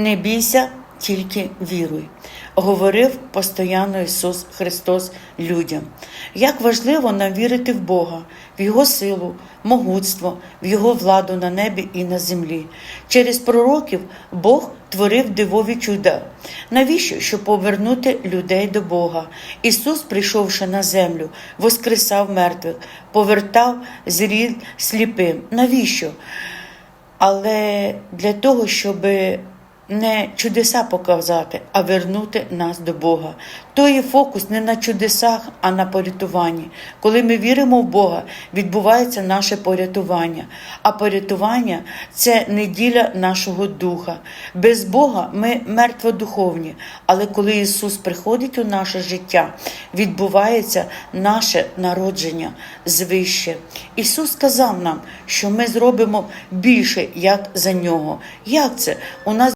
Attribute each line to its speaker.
Speaker 1: Не бійся, тільки віруй, говорив постійно Ісус Христос людям. Як важливо нам вірити в Бога, в Його силу, могутство, в Його владу на небі і на землі. Через пророків Бог творив дивові чуда. Навіщо? Щоб повернути людей до Бога. Ісус, прийшовши на землю, воскресав мертвих, повертав зріль сліпим. Навіщо? але для того, щоб не чудеса показати, а вернути нас до Бога. То є фокус не на чудесах, а на порятуванні. Коли ми віримо в Бога, відбувається наше порятування. А порятування це неділя нашого духа. Без Бога ми мертводуховні. Але коли Ісус приходить у наше життя, відбувається наше народження звище. Ісус сказав нам, що ми зробимо більше, як за нього. Як це? У нас